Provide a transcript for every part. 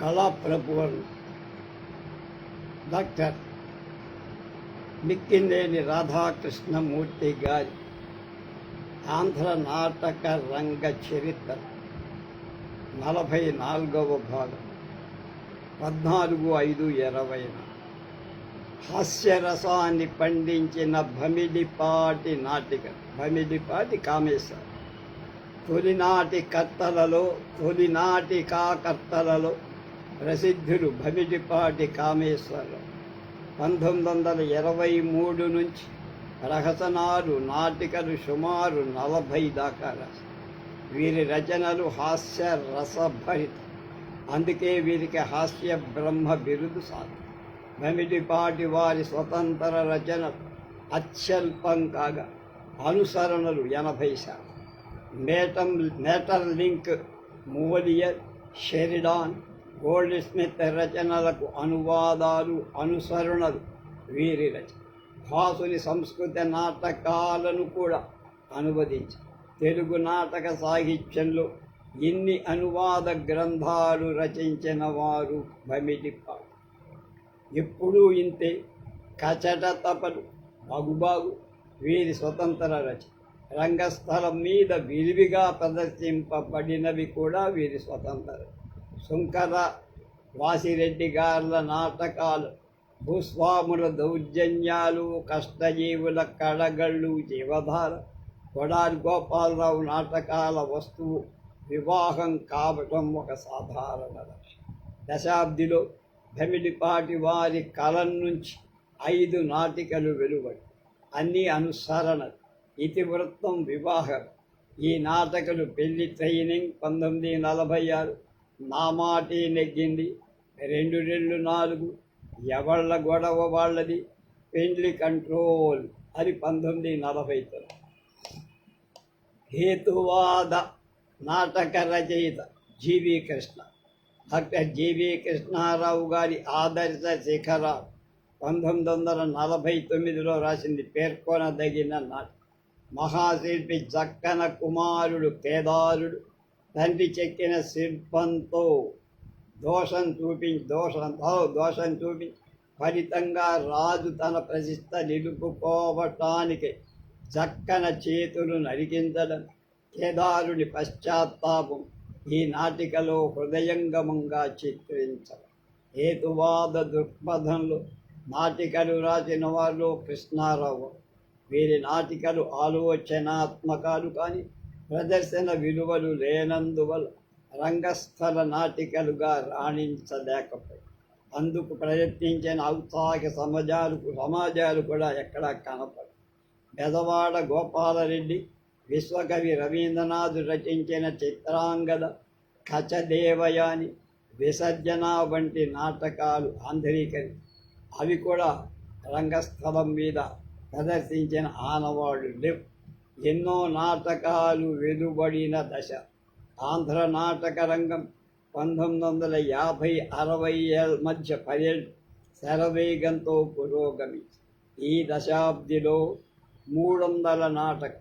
కళాప్రభువన్ doctor మిక్కినేని Radhakrishnamurthy గారి ఆంధ్ర నాటక రంగ చరిత్ర నలభై నాలుగవ భాగం పద్నాలుగు ఐదు ఇరవైన హాస్యరసాన్ని పండించిన భమిడిపాటి నాటిక భమిడిపాటి కామేశ్వర తొలినాటి కర్తలలో తొలినాటి కాకర్తలలో ప్రసిద్ధులు భమిడిపాటి కామేశ్వరరావు పంతొమ్మిది వందల ఇరవై మూడు నుంచి రహసనాలు నాటికలు సుమారు నలభై దాకా రాశారు వీరి రచనలు హాస్య రసభరిత. అందుకే వీరికి హాస్య బ్రహ్మ బిరుదు సాధు భమిడిపాటి వారి స్వతంత్ర రచన అత్యల్పం కాగా అనుసరణలు ఎనభై శాతం. మేటం Maeterlinck మూవలియర్ Sheridan Goldsmith రచనలకు అనువాదాలు అనుసరణలు. వీరి రచన భాసుని సంస్కృత నాటకాలను కూడా అనువదించి తెలుగు నాటక సాహిత్యంలో ఇన్ని అనువాద గ్రంథాలు రచించిన వారు భమిడిపాడు ఎప్పుడూ ఇంతే కచట తపలు బాగుబాగు వీరి స్వతంత్ర రచన రంగస్థలం మీద విరివిగా ప్రదర్శింపబడినవి కూడా వీరి స్వతంత్ర శంకర వాసిరెడ్డి గార్ల నాటకాలు భూస్వాముల దౌర్జన్యాలు కష్టజీవుల కడగళ్ళు జీవధార కొడారి గోపాలరావు నాటకాల వస్తువు వివాహం కావటం ఒక సాధారణ దశాబ్దిలో ధమిడిపాటి వారి కలం నుంచి ఐదు నాటికలు వెలువడి అన్ని అనుసరణ ఇతివృత్తం వివాహం. ఈ నాటకలు పెళ్ళి ట్రైనింగ్ పంతొమ్మిది నలభై ఆరు నా మాటే నెగ్గింది. రెండు రెండు నాలుగు. ఎవళ్ళ గొడవ వాళ్ళది? పెండ్లి కంట్రోల్ అది పంతొమ్మిది నలభై తొమ్మిది. హేతువాద నాటక రచయిత G V Krishna. Doctor G V Krishnarao గారి ఆదర్శ శిఖరాలు పంతొమ్మిది వందల నలభై తొమ్మిదిలో రాసింది పేర్కొనదగిన నాటకం. మహాశిల్పి చక్కన కుమారుడు కేదారుడు తండ్రి చెక్కిన శిల్పంతో దోషం చూపించి దోషంతో దోషం చూపించి ఫలితంగా రాజు తన ప్రతిష్ట నిలుపుకోవటానికి చక్కన చేతులు నరికించడం కేదారుని పశ్చాత్తాపం ఈ నాటికలో హృదయంగమంగా చిత్రించడం. హేతువాద దృక్పథంలో నాటికలు రాసిన వారు కృష్ణారావు వీరి నాటికలు ఆలోచనాత్మకాలు కానీ ప్రదర్శన విలువలు లేనందువల్ల రంగస్థల నాటికలుగా రాణించలేకపోయి అందుకు ప్రయత్నించిన ఔత్సాహిక సమాజాలు సమాజాలు కూడా ఎక్కడా కనపడు బెదవాడ గోపాలరెడ్డి విశ్వకవి రవీంద్రనాథ్ రచించిన చిత్రాంగద కచదేవయాని విసర్జన వంటి నాటకాలు ఆంధ్రీకరి అవి కూడా రంగస్థలం మీద ప్రదర్శించిన ఆనవాళ్ళు లేవు. ఎన్నో నాటకాలు వెలువడిన దశ. ఆంధ్ర నాటక రంగం పంతొమ్మిది వందల యాభై అరవై మధ్య పర్యటన శరవేగంతో పురోగమించి ఈ దశాబ్దిలో మూడు వందల నాటక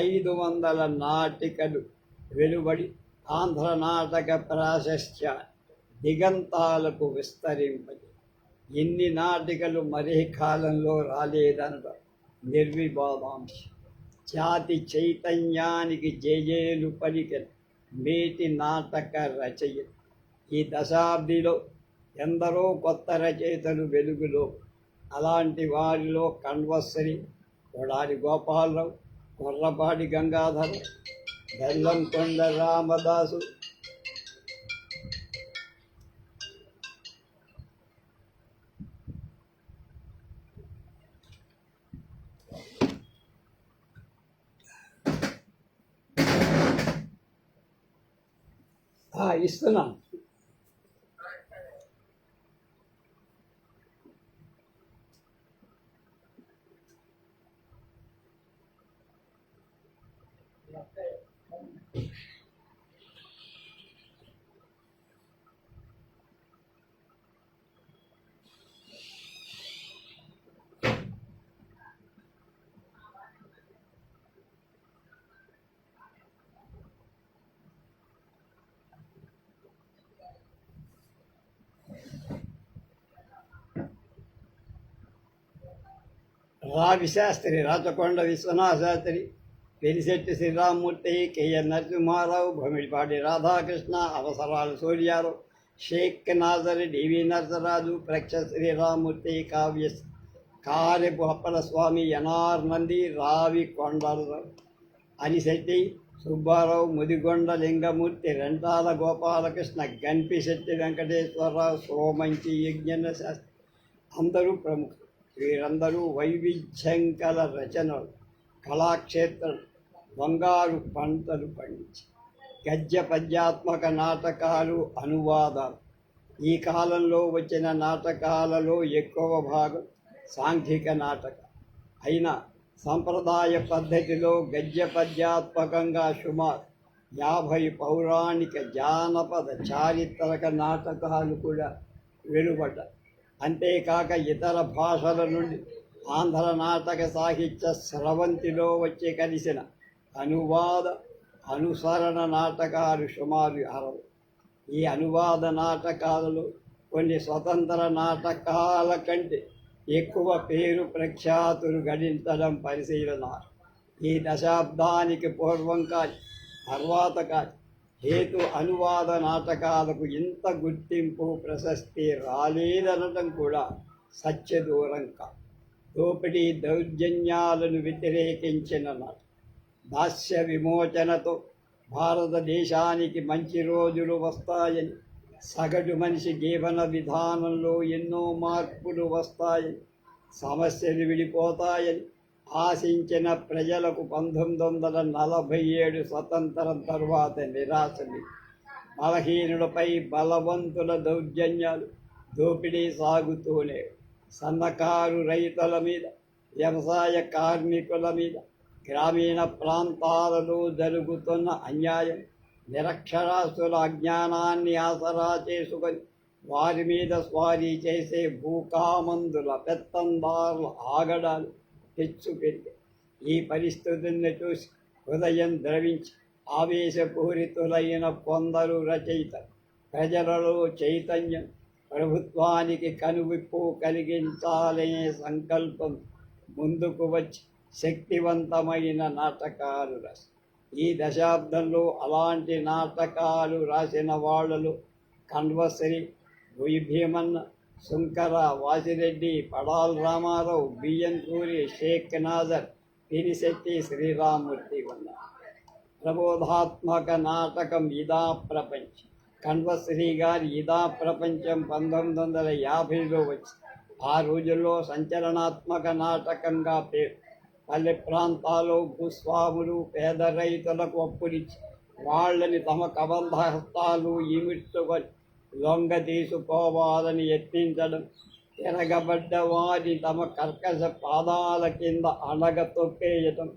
ఐదు వందల నాటికలు వెలువడి ఆంధ్ర నాటక ప్రాశస్త్య దిగంతాలకు విస్తరింపది ఇన్ని నాటికలు మరే కాలంలో రాలేదనడం నిర్విభావాంశం. జాతి చైతన్యానికి జేజేలు పలికిన. మేటి నాటక రచయిత ఈ దశాబ్దిలో ఎందరో కొత్త రచయితలు వెలుగులో. అలాంటి వారిలో కణ్వశ్రీ కొడాలి గోపాలరావు కొర్రపాటి గంగాధర బెల్లంకొండ రామదాసు ఇస్తున్నాను. Ravi Sastry Rachakonda Viswanatha Sastry Perisetti Sriramamurthy KN Narasimharao Bhamidipati Radhakrishna Avasarala Suryarao Sheikh Nazar D V Narasaraju ప్రక్ష Sriramamurthy Kavya Karepu Appala Swamy NR Nandi Ravi Kondalarao Anisetti Subbarao Mudigonda Lingamurthy Rentala Gopalakrishna గన్పిశెట్టి Venkateswararao Somanchi యజ్ఞన Sastry అందరూ ప్రముఖులు. వీరందరూ వైవిధ్యంకల రచనలు కళాక్షేత్రం బంగారు పంటలు పండించి గద్య పద్యాత్మక నాటకాలు అనువాదాలు. ఈ కాలంలో వచ్చిన నాటకాలలో ఎక్కువ భాగం సాంఘిక నాటక అయినా సంప్రదాయ పద్ధతిలో గద్య పద్యాత్మకంగా సుమారు యాభై పౌరాణిక జానపద చారిత్రక నాటకాలు కూడా వెలువడ్డాయి. అంతేకాక ఇతర భాషల నుండి ఆంధ్ర నాటక సాహిత్య స్రవంతిలో వచ్చి కలిసిన అనువాద అనుసరణ నాటకాలు సుమారు అరవై. ఈ అనువాద నాటకాలలో కొన్ని స్వతంత్ర నాటకాల కంటే ఎక్కువ పేరు ప్రఖ్యాతులు గడించడం పరిశీలన. ఈ దశాబ్దానికి పూర్వం కాని తర్వాత కాని హేతు అనువాద నాటకాలకు ఇంత గుర్తింపు ప్రశస్తి రాలేదనటం కూడా సత్యదూరం కాదు. దోపిడీ దౌర్జన్యాలను వ్యతిరేకించిన నాట దాస్య విమోచనతో భారతదేశానికి మంచి రోజులు వస్తాయని సగటు మనిషి జీవన విధానంలో ఎన్నో మార్పులు వస్తాయని సమస్యలు విడిపోతాయని ఆశించిన ప్రజలకు పంతొమ్మిది వందల నలభై ఏడు స్వతంత్రం తరువాత నిరాశలు బలహీనులపై బలవంతుల దౌర్జన్యాలు దోపిడీ సాగుతూనే సన్నకారు రైతుల మీద వ్యవసాయ కార్మికుల మీద గ్రామీణ ప్రాంతాలలో జరుగుతున్న అన్యాయం నిరక్షరాస్యుల అజ్ఞానాన్ని ఆసరా చేసుకొని వారి మీద స్వారీ చేసే భూకామందుల పెత్తందారుల ఆగడాలు హెచ్చు పెరిగి ఈ పరిస్థితుల్ని చూసి హృదయం ద్రవించి ఆవేశపూరితులైన కొందరు రచయిత ప్రజలలో చైతన్యం ప్రభుత్వానికి కనువిప్పు కలిగించాలనే సంకల్పం ముందుకు వచ్చి శక్తివంతమైన నాటకాలు రాసి ఈ దశాబ్దంలో అలాంటి నాటకాలు రాసిన వాళ్ళలో కన్వశ్రీ రొయ్యి భీమన్న శంకర వాసిరెడ్డి పడాల్ రామారావు బియ్యంతూరి షేక్ నాజర్ పినిశెట్టి శ్రీరామూర్తి ఉన్నారు ప్రబోధాత్మక నాటకం ఇదా ప్రపంచం. కణ్వశ్రీ గారి ఇదా ప్రపంచం పంతొమ్మిది వందల యాభైలో వచ్చి ఆ రోజుల్లో సంచలనాత్మక నాటకంగా పేరు. పల్లె ప్రాంతాల్లో భూస్వాములు పేద రైతులకు అప్పులిచ్చి వాళ్ళని తమ కబంధ హస్తాలు ఇమిడ్చుకొని లొంగ తీసుకోవాలని యత్నించడం తిరగబడ్డ వారి తమ కర్కశ పాదాల కింద అణగ తొక్కేయటం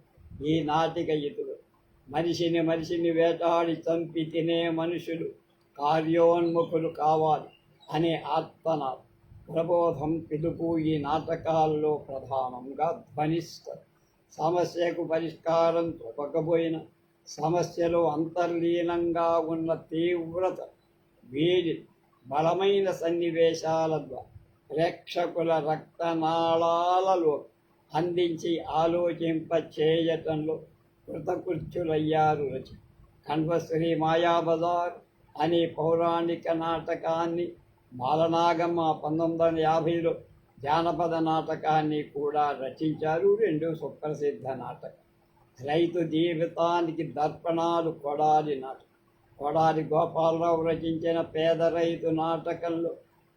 ఈ నాటిక ఇతుడు. మనిషిని మనిషిని వేటాడి చంపి తినే మనుషులు కార్యోన్ముఖులు కావాలి అనే ఆత్మన ప్రబోధం పిలుపు ఈ నాటకాల్లో ప్రధానంగా ధ్వనిస్తారు సమస్యకు పరిష్కారం చూపకపోయిన సమస్యలో అంతర్లీనంగా ఉన్న తీవ్రత వీడి బలమైన సన్నివేశాల ద్వారా ప్రేక్షకుల రక్తనాళాలలో అందించి ఆలోచింప చేయటంలో కృతకృత్యులయ్యారు రచన కణ్వశ్రీ మాయాబజార్ అనే పౌరాణిక నాటకాన్ని బాలనాగమ్మ పంతొమ్మిది వందల యాభైలో జానపద నాటకాన్ని కూడా రచించారు. రెండు సుప్రసిద్ధ నాటకం. రైతు జీవితానికి దర్పణాలు కొడాలి నాటకం కొడాలి గోపాలరావు రచించిన పేద రైతు నాటకంలో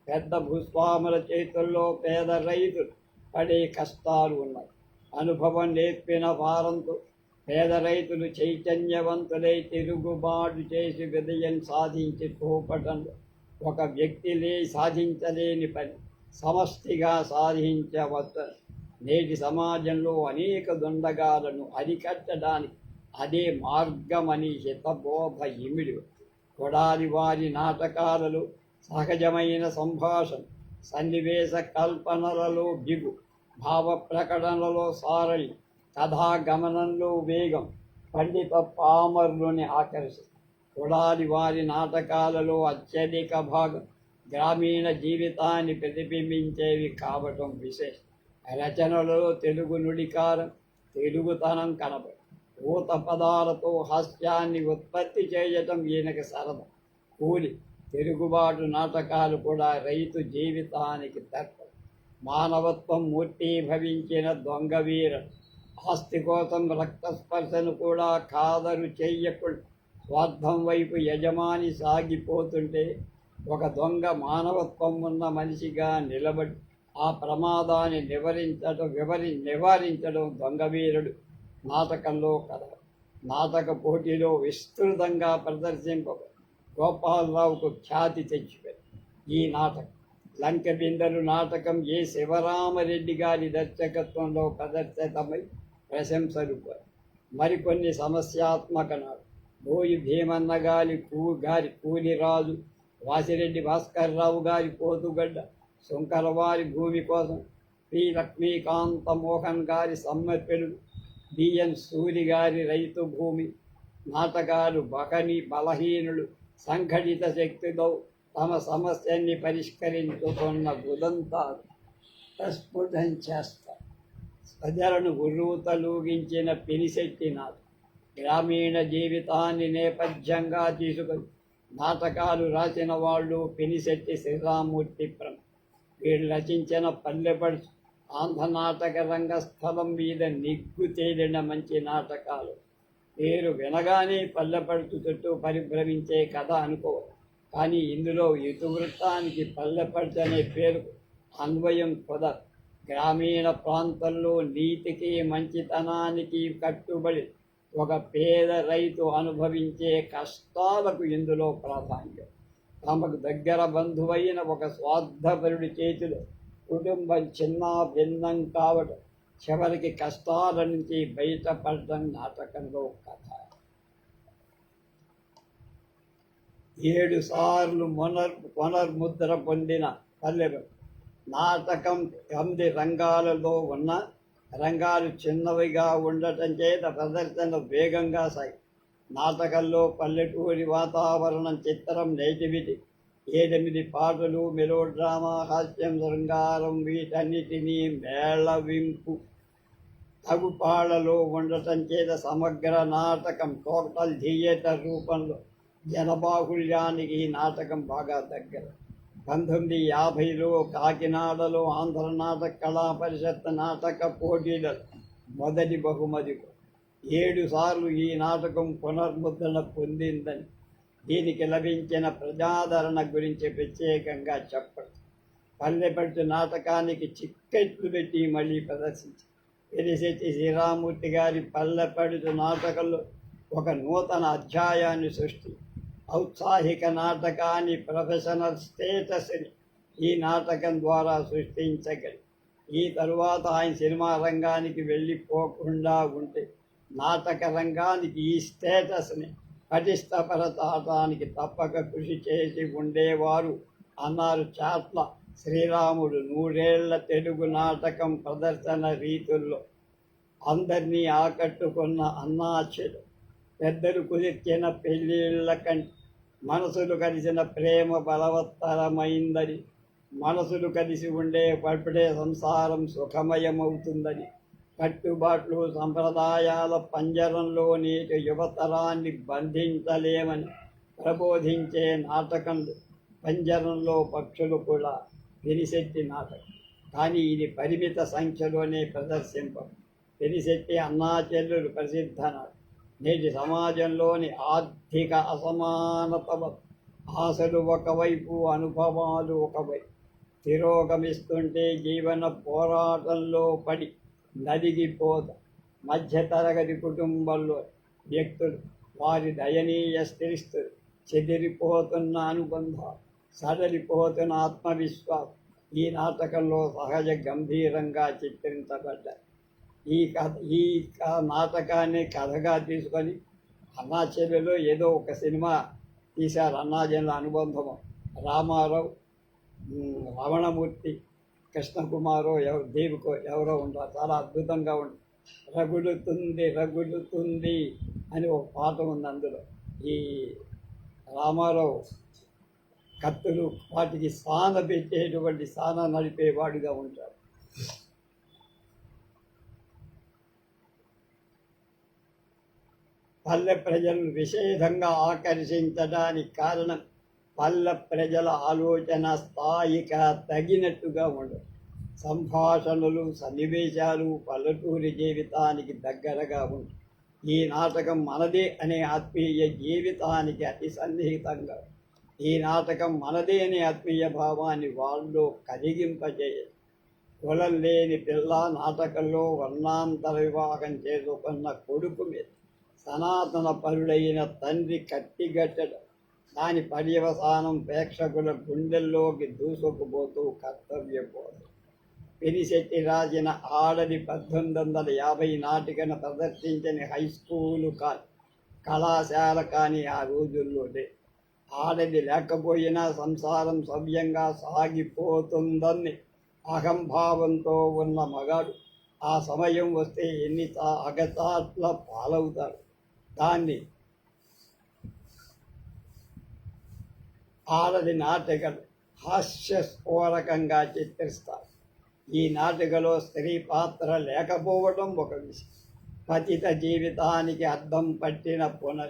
పెద్ద భూస్వాముల చేతుల్లో పేద రైతులు పడే కష్టాలు ఉన్నాయి. అనుభవం నేర్పిన వారంతో పేద రైతులు చైతన్యవంతులై తిరుగుబాటు చేసి విజయం సాధించి చూపటంలో ఒక వ్యక్తిలే సాధించలేని పని సమష్టిగా సాధించవచ్చు నేటి సమాజంలో అనేక దుండగాలను అరికట్టడానికి అదే మార్గమని హితబోధ ఇమిడి. కొడాలి వారి నాటకాలలో సహజమైన సంభాషణ సన్నివేశ కల్పనలలో బిగు భావ ప్రకటనలో సారళి కథాగమనంలో వేగం పండిత పామర్లుని ఆకర్షిస్తుంది కొడాలి వారి నాటకాలలో అత్యధిక భాగం గ్రామీణ జీవితాన్ని ప్రతిబింబించేవి కావటం విశేషం. రచనలో తెలుగు నుడికారం తెలుగుతనం కనబడి ఊత పదాలతో హాస్యాన్ని ఉత్పత్తి చేయటం ఈయనకి సరదా. కూలి తిరుగుబాటు నాటకాలు కూడా రైతు జీవితానికి తక్కువ మానవత్వం మూర్తీభవించిన దొంగవీర ఆస్తి కోసం రక్తస్పర్శను కూడా కాదరు చెయ్యకుండా స్వార్థం వైపు యజమాని సాగిపోతుంటే ఒక దొంగ మానవత్వం ఉన్న మనిషిగా నిలబడి ఆ ప్రమాదాన్ని నివారించడం వివరి నివారించడం దొంగవీరుడు నాటకంలో కథ. నాటక పోటీలో విస్తృతంగా ప్రదర్శింప గోపాలరావుకు ఖ్యాతి తెచ్చిపోయి ఈ నాటకం. లంక బిందెలు నాటకం ఏ శివరామరెడ్డి గారి దర్శకత్వంలో ప్రదర్శితమై ప్రశంసలు మరికొన్ని సమస్యాత్మక నాటకం బోయి భీమన్న గారి కూ గారి కూలిరాజు వాసిరెడ్డి భాస్కర్రావు గారి పోతుగడ్డ శంకరవారి భూమి కోసం పి. లక్ష్మీకాంత మోహన్ గారి సమ్మెపెలు బిఎన్ సూరి గారి రైతు భూమి నాటకాలు బకని బలహీనులు సంఘటిత శక్తితో తమ సమస్యని పరిష్కరించుకున్న గుదంతాలు ప్రస్ఫుటం చేస్తారు ప్రజలను ఉర్రూతలూగించిన తలూగించిన నాటకం గ్రామీణ జీవితాన్ని నేపథ్యంగా తీసుకొని నాటకాలు రాసిన వాళ్ళు పినిశెట్టి శ్రీరామూర్తి ప్రం వీళ్ళు రచించిన పల్లెపడుచు ఆంధ్ర నాటక రంగస్థలం మీద నిగ్గు తేలిన మంచి నాటకాలు. పేరు వినగానే పల్లెపడుతు చుట్టూ పరిభ్రమించే కథ అనుకో కానీ ఇందులో ఇతివృత్తానికి పల్లెపడుచు అనే పేరు అన్వయం కుదర గ్రామీణ ప్రాంతంలో నీతికి మంచితనానికి కట్టుబడి ఒక పేద రైతు అనుభవించే కష్టాలకు ఇందులో ప్రాధాన్యం. తమకు దగ్గర బంధువైన ఒక స్వార్థపరుడి చేతిలో కుటుంబం చిన్న భిన్నం కావడం చివరికి కష్టాల నుంచి బయటపడడం నాటకంలో కథ. ఏడు సార్లు పునర్ పునర్ముద్ర పొందిన పల్లెలు. నాటకం కంది రంగాలలో ఉన్న రంగాలు చిన్నవిగా ఉండటం చేత ప్రదర్శన వేగంగా సాగి నాటకంలో పల్లెటూరి వాతావరణం చిత్రం నేటివిటీ ఏడెనిమిది పాటలు మెలో డ్రామా హాస్యం శృంగారం వీటన్నిటినీ మేళవింపు. తగుపాళ్ళలో ఉండటం చేత సమగ్ర నాటకం టోటల్ థియేటర్ రూపంలో జనబాహుళ్యానికి ఈ నాటకం బాగా దగ్గర. పంతొమ్మిది యాభైలో కాకినాడలో ఆంధ్ర నాటక కళా పరిషత్ నాటక పోటీల మొదటి బహుమతి ఏడుసార్లు ఈ నాటకం పునర్ముద్రణ పొందిందని దీనికి లభించిన ప్రజాదరణ గురించి ప్రత్యేకంగా చెప్పడం పల్లెపట్టు నాటకానికి చిక్కెట్లు పెట్టి మళ్ళీ ప్రదర్శించి పెరిశెట్టి శ్రీరామూర్తి గారి పల్లెపడుతు నాటకంలో ఒక నూతన అధ్యాయాన్ని సృష్టి ఔత్సాహిక నాటకాన్ని ప్రొఫెషనల్ స్టేటస్ని ఈ నాటకం ద్వారా సృష్టించగలి. ఈ తరువాత ఆయన సినిమా రంగానికి వెళ్ళిపోకుండా ఉంటే నాటక రంగానికి ఈ స్టేటస్ని పటిష్టపరచడానికి తప్పక కృషి చేసి ఉండేవారు అన్నారు చాట్ల శ్రీరాముడు నూరేళ్ళ తెలుగు నాటకం ప్రదర్శన రీతుల్లో. అందరినీ ఆకట్టుకున్న అన్నాచెలు పెద్దలు కుదిర్చిన పెళ్ళిళ్ళ కంటే మనసులు కలిసిన ప్రేమ బలవత్తరమైందని మనసులు కలిసి ఉండే పడిపడే సంసారం సుఖమయమవుతుందని కట్టుబాట్లు సంప్రదాయాల పంజరంలో నేటి యువతరాన్ని బంధించలేమని ప్రబోధించే నాటకం పంజరంలో పక్షులు కూడా పెనిశెట్టి నాటకం. కానీ ఇది పరిమిత సంఖ్యలోనే ప్రదర్శింప పెనిశెట్టి అన్నాచెల్లులు ప్రసిద్ధ నాటకం. నేటి సమాజంలోని ఆర్థిక అసమానత ఆశలు ఒకవైపు అనుభవాలు ఒకవైపు. తిరోగమిస్తుంటే జీవన పోరాటంలో పడి నదిగిపోత మధ్యతరగతి కుటుంబంలో వ్యక్తులు వారి దయనీయ స్థితిస్తులు చెదిరిపోతున్న అనుబంధం సడలిపోతున్న ఆత్మవిశ్వాసం ఈ నాటకంలో సహజ గంభీరంగా చిత్రించబడ్డాయి. ఈ కథ ఈ నాటకాన్ని కథగా తీసుకొని అన్నా చెల్లెలో ఏదో ఒక సినిమా తీశారు. అన్నాజనుల అనుబంధము రామారావు రమణమూర్తి కృష్ణకుమారో ఎవరు దేవికో ఎవరో ఉంటారు చాలా అద్భుతంగా ఉంటుంది రగులుతుంది రగులుతుంది అని ఒక పాట ఉంది అందులో. ఈ రామారావు కత్తులు వాటికి సాన పెట్టేటువంటి సాన నడిపేవాడిగా ఉంటాడు. పల్లె ప్రజలను విశేషంగా ఆకర్షించడానికి కారణం పల్ల ప్రజల ఆలోచన స్థాయిక తగినట్టుగా ఉండదు సంభాషణలు సన్నివేశాలు పల్లెటూరి జీవితానికి దగ్గరగా ఉంటాయి ఈ నాటకం మనదే అనే ఆత్మీయ జీవితానికి అతి సన్నిహితంగా ఈ నాటకం మనదే అనే ఆత్మీయ భావాన్ని వాళ్ళు కలిగింపజేయదు కులం లేని పిల్ల నాటకంలో వర్ణాంతర వివాహం చేసుకున్న కొడుకు మీద సనాతన పరుడైన తండ్రి కట్టిగట్టడం దాని పర్యవసానం ప్రేక్షకుల గుండెల్లోకి దూసుకుపోతూ కర్తవ్యపోదు పెరిశెట్టి రాసిన ఆడది పద్దెనిమిది వందల యాభై నాటికను ప్రదర్శించిన హై స్కూలు కా కళాశాల కానీ ఆ రోజుల్లోనే. ఆడది లేకపోయినా సంసారం సవ్యంగా సాగిపోతుందని అహంభావంతో ఉన్న మగాడు ఆ సమయం వస్తే ఎన్ని అగచాట్ల పాలవుతాడు. దాన్ని ఆడది నాటికలు హాస్యస్ఫోరకంగా చిత్రిస్తారు. ఈ నాటికలో స్త్రీ పాత్ర లేకపోవడం ఒక విషయం. పతిత జీవితానికి అర్థం పట్టిన పున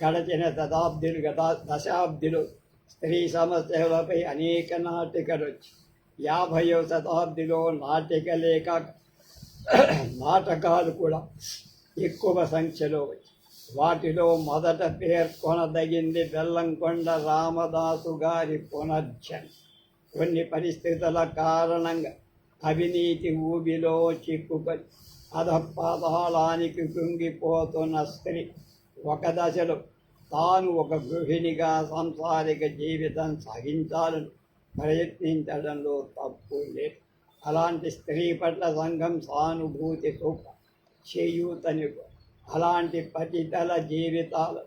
గడచిన శతాబ్దులు గత దశాబ్దులు స్త్రీ సమస్యలపై అనేక నాటికలు వచ్చి యాభైవ శతాబ్దిలో నాటికలే కాక నాటకాలు కూడా ఎక్కువ సంఖ్యలో వచ్చాయి వాటిలో మొదట పేర్కొనదగింది బెల్లంకొండ రామదాసు గారి పునర్జన్. కొన్ని పరిస్థితుల కారణంగా అవినీతి ఊబిలో చిక్కుకొని అధపాతాళానికి కృంగిపోతున్న స్త్రీ ఒక దశలో తాను ఒక గృహిణిగా సంసారిక జీవితం సాగించాలని ప్రయత్నించడంలో తప్పు లేదు. అలాంటి స్త్రీ పట్ల సంఘం సానుభూతి సూప చేయూతని అలాంటి పతితల జీవితాలు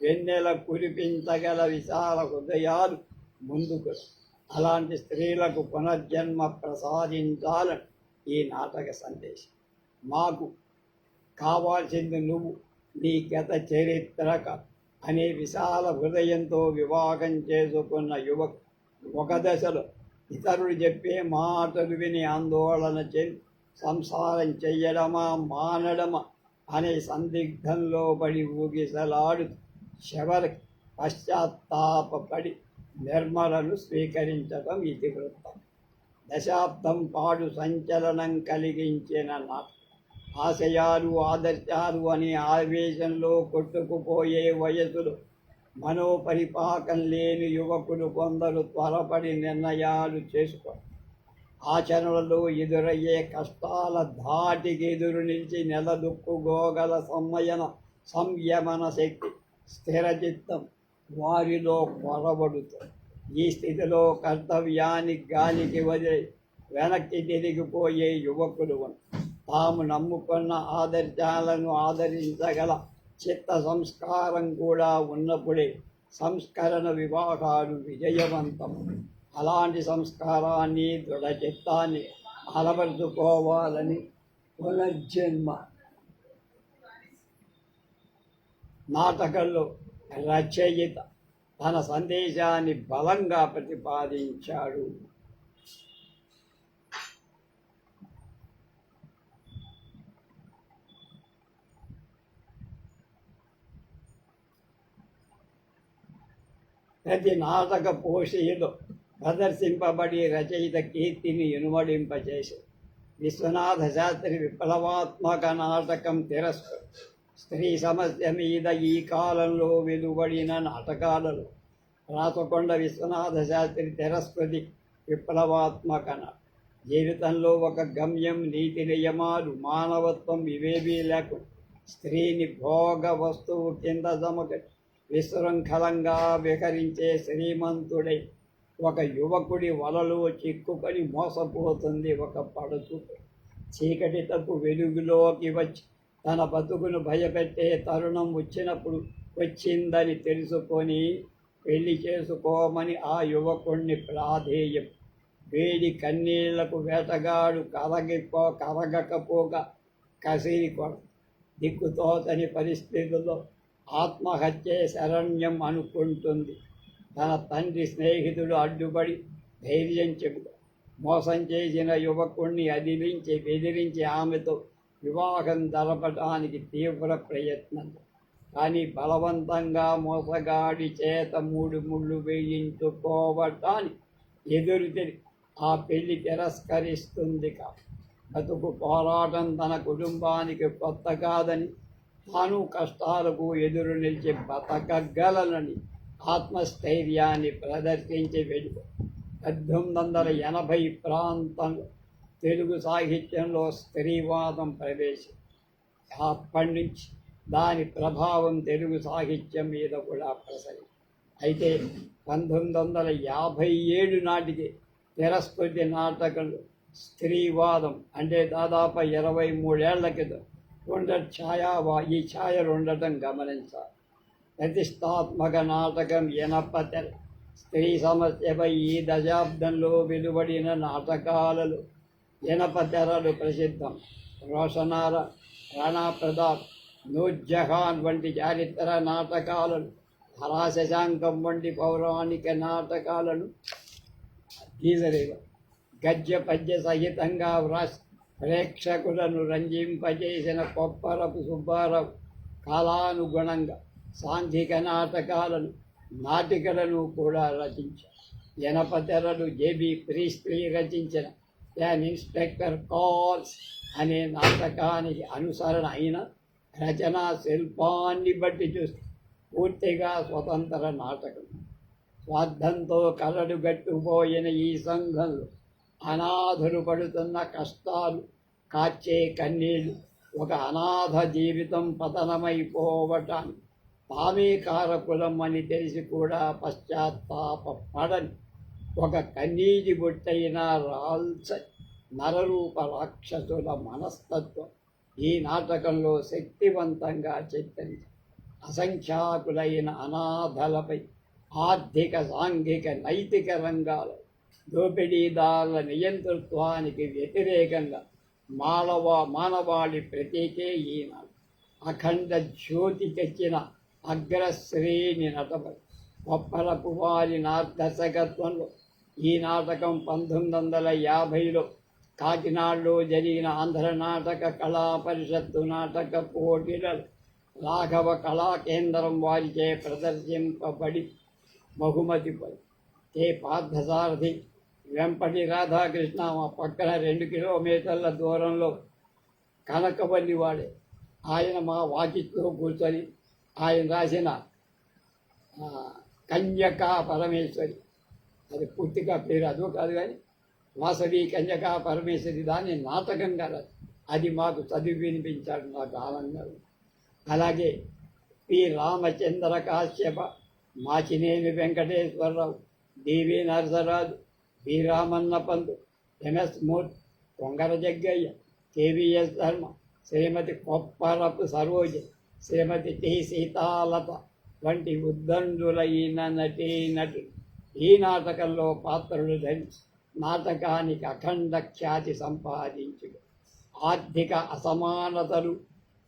వెన్నెల కురిపించగల విశాల హృదయాలు ముందుకు. అలాంటి స్త్రీలకు పునర్జన్మ ప్రసాదించాలని ఈ నాటక సందేశం. మాకు కావాల్సింది నువ్వు నీ గత చరిత్రక అనే విశాల హృదయంతో వివాహం చేసుకున్న యువకు ఒక దశలో ఇతరులు చెప్పే మాటలు విని ఆందోళన చెంది సంసారం చెయ్యడమా మానడమా అనే సందిగ్ధంలో పడి ఊగిసలాడు శబర పశ్చాత్తాపడి నిర్మలను స్వీకరించడం ఇది వృత్తం. దశాబ్దం పాడు సంచలనం కలిగించిన నాటకం ఆశయాలు ఆదర్శాలు అనే ఆవేశంలో కొట్టుకుపోయే వయసులో మనోపరిపాకం లేని యువకులు కొందరు త్వరపడి నిర్ణయాలు చేసుకో ఆచరణలో ఎదురయ్యే కష్టాల ధాటికి ఎదురు నిలిచి నెలదుక్కుగోగల సమ్మయన సంయమన శక్తి స్థిరచిత్తం వారిలో కొరబడుతుంది ఈ స్థితిలో కర్తవ్యాన్ని గాలికి వదిలి వెనక్కి తిరిగిపోయే యువకులు తాము నమ్ముకున్న ఆదర్శాలను ఆదరించగల చిత్త సంస్కారం కూడా ఉన్నప్పుడే సంస్కరణ వివాహాలు విజయవంతం. అలాంటి సంస్కారాన్ని దృఢచిత్తాన్ని అలవర్చుకోవాలని పునర్జన్మ. నాటకంలో రచయిత తన సందేశాన్ని బలంగా ప్రతిపాదించాడు. ప్రతి నాటక పోషిలో ప్రదర్శింపబడి రచయిత కీర్తిని ఇనుమడింపచేసి. విశ్వనాథ శాస్త్రి విప్లవాత్మక నాటకం తిరస్కరు స్త్రీ సమస్య మీద ఈ కాలంలో వెలువడిన నాటకాలలో రాసకొండ విశ్వనాథ శాస్త్రి తిరస్కృతి విప్లవాత్మక జీవితంలో ఒక గమ్యం నీతి నియమాలు మానవత్వం ఇవేవీ లేకుండా స్త్రీని భోగ వస్తువు కింద సమక విశృంఖలంగా విహరించే శ్రీమంతుడై ఒక యువకుడి వలలో చిక్కుకొని మోసపోతుంది ఒక పడుచు చీకటి తప్పు వెలుగులోకి వచ్చి తన బతుకును భయపెట్టే తరుణం వచ్చినప్పుడు వచ్చిందని తెలుసుకొని పెళ్ళి చేసుకోమని ఆ యువకుణ్ణి ప్రాధేయం. వేడి కన్నీళ్ళకు వేటగాడు కరగిపో కరగకపోగా కసిరి కొడ దిక్కుతోతని పరిస్థితుల్లో ఆత్మహత్యే శరణ్యం అనుకుంటుంది. తన తండ్రి స్నేహితుడు అడ్డుపడి ధైర్యం చెబుతాడు మోసం చేసిన యువకుణ్ణి అదిలించి బెదిరించి ఆమెతో వివాహం జరపడానికి తీవ్ర ప్రయత్నం. కానీ బలవంతంగా మోసగాడి చేత మూడు ముళ్ళు వేయించుకోవటాన్ని ఎదురు తిరిగి ఆ పెళ్ళి తిరస్కరిస్తుంది కా. బతుకు పోరాటం తన కుటుంబానికి కొత్త కాదని తాను కష్టాలకు ఎదురు నిలిచి బతకగలనని ఆత్మస్థైర్యాన్ని ప్రదర్శించి వెళ్ళి పద్దెనిమిది వందల ఎనభై ప్రాంతంలో తెలుగు సాహిత్యంలో స్త్రీవాదం ప్రవేశం. అప్పటి నుంచి దాని ప్రభావం తెలుగు సాహిత్యం మీద కూడా ప్రసరి. అయితే పంతొమ్మిది వందల యాభై ఏడు నాటికి తిరస్కృతి నాటకాలు స్త్రీవాదం అంటే దాదాపు ఇరవై మూడేళ్ళ క్రితం. ఉండ ఛాయా ఈ ఛాయలు ఉండటం గమనించాలి. ప్రతిష్టాత్మక నాటకం ఎనపతెర స్త్రీ సమస్యపై ఈ దశాబ్దంలో వెలువడిన నాటకాలలో ఎనపతెరలు ప్రసిద్ధం. రోషనార రాణా ప్రతాప్ నూర్జహాన్ వంటి చారిత్ర నాటకాలను హరాశశాంకం వంటి పౌరాణిక నాటకాలను గీజరేవ గద్య పద్య సహితంగా వ్రాసి ప్రేక్షకులను రంజింపజేసిన కొప్పరపు సుబ్బారావు కాలానుగుణంగా సాంఘిక నాటకాలను నాటికలను కూడా రచించారు. జనపతెరలు జేబి ప్రీస్ట్లీ రచించిన యాన్ ఇన్స్పెక్టర్ కాల్స్ అనే నాటకానికి అనుసరణ అయిన రచనా శిల్పాన్ని బట్టి చూస్తే పూర్తిగా స్వతంత్ర నాటకం. స్వార్థంతో కలడు గట్టుపోయిన ఈ సంఘంలో అనాథులు పడుతున్న కష్టాలు కాచే కన్నీళ్ళు ఒక అనాథ జీవితం పతనమైపోవటానికి తామే కులం అని తెలిసి కూడా పశ్చాత్తాప పడని ఒక కన్నీటి బొట్టైన రాల్చ నరరూప రాక్షసుల మనస్తత్వం ఈ నాటకంలో శక్తివంతంగా చిత్తరించి అసంఖ్యాకులైన అనాథలపై ఆర్థిక సాంఘిక నైతిక రంగాలు దోపిడీదారుల నియంతృత్వానికి వ్యతిరేకంగా మానవ మానవాళి ప్రతీకే ఈనాడు అఖండ జ్యోతి తెచ్చిన అగ్రశ్రేణి నటపై కొప్పలపు వారి నా దర్శకత్వంలో ఈ నాటకం పంతొమ్మిది వందల యాభైలో కాకినాడలో జరిగిన ఆంధ్ర నాటక కళా పరిషత్తు నాటక పోటీలలో రాఘవ కళా కేంద్రం వారిచే ప్రదర్శింపబడి బహుమతి పొంది. కె. పార్థసారథి వెంపటి రాధాకృష్ణ మా పక్కన రెండు కిలోమీటర్ల దూరంలో కనకవల్లి వాడే. ఆయన మా వాకిట్లో కూర్చొని ఆయన రాసిన ఆ, కన్యకా పరమేశ్వరి. అది పూర్తిగా పేరు అదో కాదు కానీ వాసవి కన్యకా పరమేశ్వరి దాన్ని నాటకంగా కదా. అది మాకు చదివి వినిపించాడు నాకు ఆనందం అలాగే P. Ramachandra Kashyapa Machineni Venkateswararao D V Narasaraju P Ramanna Pantu M S Murthy Kongara Jaggaiah K V S Dharma Srimati Kopparapu Saroja Srimati T Seethalatha వంటి ఉద్దండులైన నటీ నటులు ఈ నాటకంలో పాత్రలు ధరించి నాటకానికి అఖండ ఖ్యాతి సంపాదించుడు ఆర్థిక అసమానతలు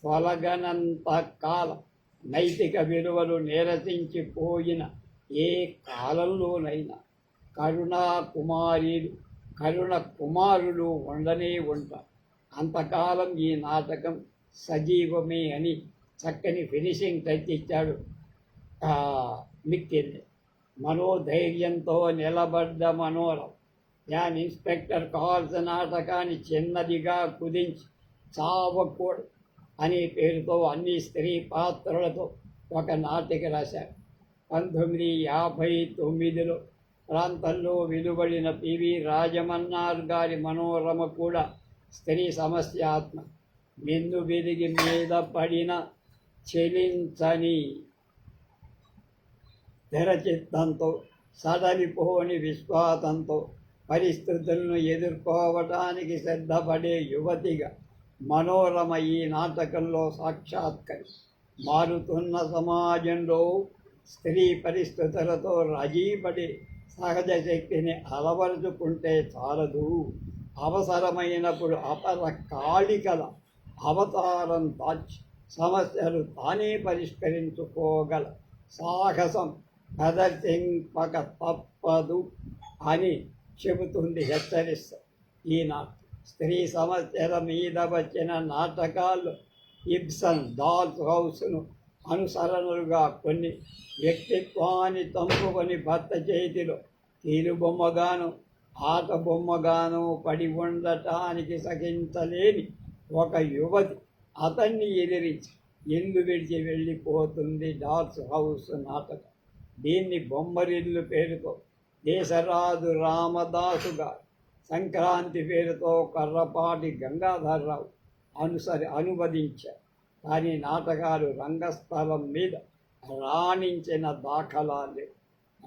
తొలగనంత కాలం నైతిక విలువలు నిరసించిపోయిన ఏ కాలంలోనైనా కరుణా కుమారీలు కరుణ కుమారులు ఉండనే ఉంటారు. అంతకాలం ఈ నాటకం సజీవమే అని చక్కని ఫినిషింగ్ టచ్ ఇచ్చాడు. మిక్కింది మనోధైర్యంతో నిలబడ్డ మనోరం యాన్ ఇన్స్పెక్టర్ కాల్స్ నాటకాన్ని చిన్నదిగా కుదించి చావకూడదు అనే పేరుతో అన్ని స్త్రీ పాత్రలతో ఒక నాటిక రాశారు పంతొమ్మిది యాభై తొమ్మిదిలో ప్రాంతంలో వెలువడిన పివి రాజమన్నార్ గారి మనోరమ కూడా స్త్రీ సమస్యాత్మ మిన్ను వెలిగి మీద పడిన చెలించని తెరచిత్తంతో సడలిపోని విశ్వాసంతో పరిస్థితులను ఎదుర్కోవటానికి సిద్ధపడే యువతిగా మనోరమ ఈ నాటకంలో సాక్షాత్కరి మారుతున్న సమాజంలో స్త్రీ పరిస్థితులతో రాజీపడి సహజ శక్తిని అలవరుచుకుంటే చాలదు. అవసరమైనప్పుడు అపర కాళికల అవతారం దాచి సమస్యలు తానే పరిష్కరించుకోగల సాహసం ప్రదర్శింపక తప్పదు అని చెబుతుంది హెచ్చరిస్తా ఈనాడు. స్త్రీ సమస్యల మీద వచ్చిన నాటకాలు ఇబ్సన్ డాల్స్ హౌస్ను అనుసరణలుగా కొన్ని వ్యక్తిత్వాన్ని తంపుకొని భర్త చేతిలో తీరుబొమ్మగాను ఆట బొమ్మగాను పడి ఉండటానికి సహించలేని ఒక యువతి అతన్ని ఎదిరించి ఇల్లు విడిచి వెళ్ళిపోతుంది డార్స్ హౌస్ నాటకం. దీన్ని బొమ్మరిల్లు పేరుతో దేశరాజు రామదాసు గారు సంక్రాంతి పేరుతో కర్రపాటి గంగాధర్రావు అనుసరి అనువదించారు. కానీ నాటకాలు రంగస్థలం మీద రాణించిన దాఖలాలే.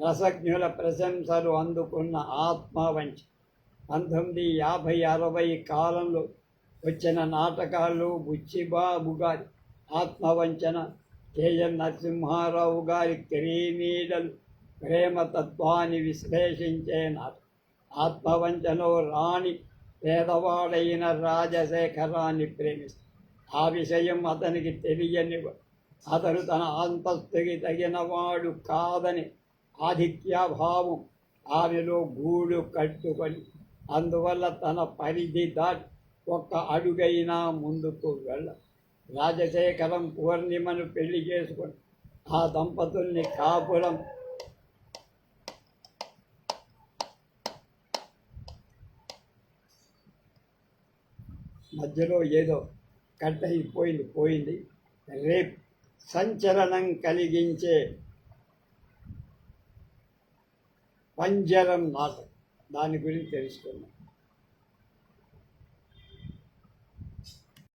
రసజ్ఞుల ప్రశంసలు అందుకున్న ఆత్మవంచ పంతొమ్మిది యాభై అరవై కాలంలో వచ్చిన నాటకాలు బుచ్చిబాబు గారి ఆత్మవంచన కేఎన్ నరసింహారావు గారి కిరీనీడలు ప్రేమతత్వాన్ని విశ్లేషించే నాటకం ఆత్మవంచనో రాణి పేదవాడైన రాజశేఖరాన్ని ప్రేమిస్తాడు ఆ విషయం అతనికి తెలియని అతడు తన అంతస్తుకి తగినవాడు కాదని ఆధిక్యభావం ఆమెలో గూడు కట్టుకొని అందువల్ల తన పరిధి దాటి ఒక్క అడుగైనా ముందుకు వెళ్ళ. రాజశేఖరం పూర్ణిమను పెళ్ళి చేసుకుని ఆ దంపతుల్ని కాపురం. మధ్యలో ఏదో కట్ అయిపోయింది పోయింది. రేప్ సంచలనం కలిగించే పంజరం నాటకం దాని గురించి తెలుసుకుందాం.